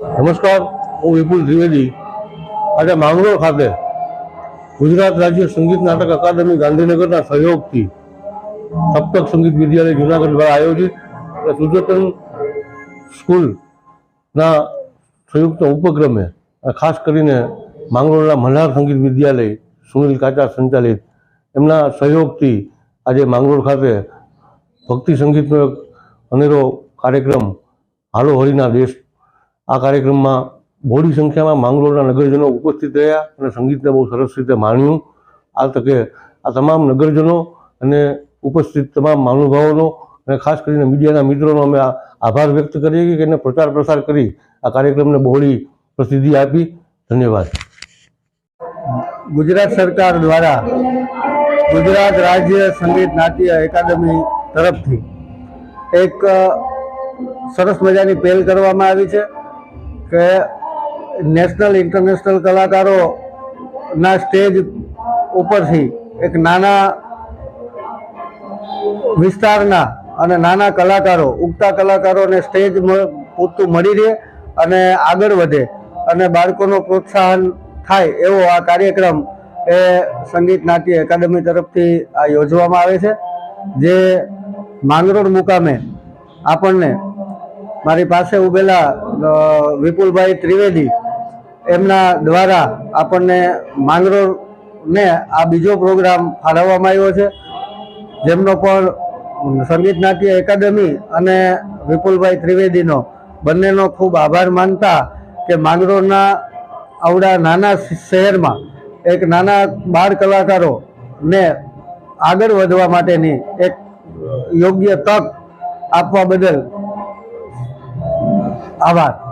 નમસ્કાર, હું વિપુલ ત્રિવેદી આજે માંગરોળ ખાતે ગુજરાત રાજ્ય સંગીત નાટક અકાદમી ગાંધીનગરના સહયોગથી સપ્તક સંગીત વિદ્યાલય જુનાગઢ દ્વારા આયોજિત સુચેતન સ્કૂલના સંયુક્ત ઉપક્રમે ખાસ કરીને માંગરોળના મલ્હાર સંગીત વિદ્યાલય સુનિલ કાચા સંચાલિત એમના સહયોગથી આજે માંગરોળ ખાતે ભક્તિ સંગીતનો એક અનેરો કાર્યક્રમ હાલો હરિના દેશ આ કાર્યક્રમમાં બહોળી સંખ્યામાં માંગરોળના નગરજનો ઉપસ્થિત રહ્યા અને સંગીતને બહુ સરસ રીતે માણ્યું. આ તકે આ તમામ નગરજનો અને ઉપસ્થિત તમામ મહાનુભાવોનો અને ખાસ કરીને મીડિયાના મિત્રોનો અમે આભાર વ્યક્ત કરીએ કે એને પ્રચાર પ્રસાર કરી આ કાર્યક્રમને બહોળી પ્રસિદ્ધિ આપી. ધન્યવાદ. ગુજરાત સરકાર દ્વારા ગુજરાત રાજ્ય સંગીત નાટ્ય એકાદમી તરફથી એક સરસ મજાની પહેલ કરવામાં આવી છે. કે નેશનલ, ઇન્ટરનેશનલ કલાકારોના સ્ટેજ ઉપરથી એક નાના વિસ્તારના અને નાના કલાકારો, ઉગતા કલાકારોને સ્ટેજ પૂરતું મળી રહે અને આગળ વધે અને બાળકોનો પ્રોત્સાહન થાય એવો આ કાર્યક્રમ એ સંગીત નાટ્ય એકાડમી તરફથી આ યોજવામાં આવે છે. જે માંગરોળ મુકામે આપણને મારી પાસે ઉભેલા વિપુલભાઈ ત્રિવેદી, એમના દ્વારા આપણને માંગરોળને આ બીજો પ્રોગ્રામ ફાળવવામાં આવ્યો છે. જેમનો પણ સંગીત નાટ્ય એકાડમી અને વિપુલભાઈ ત્રિવેદીનો બંનેનો ખૂબ આભાર માનતા કે માંગરોળના આવડા નાના શહેરમાં એક નાના બાળ કલાકારોને આગળ વધવા માટેની એક યોગ્ય તક આપવા બદલ આભાર.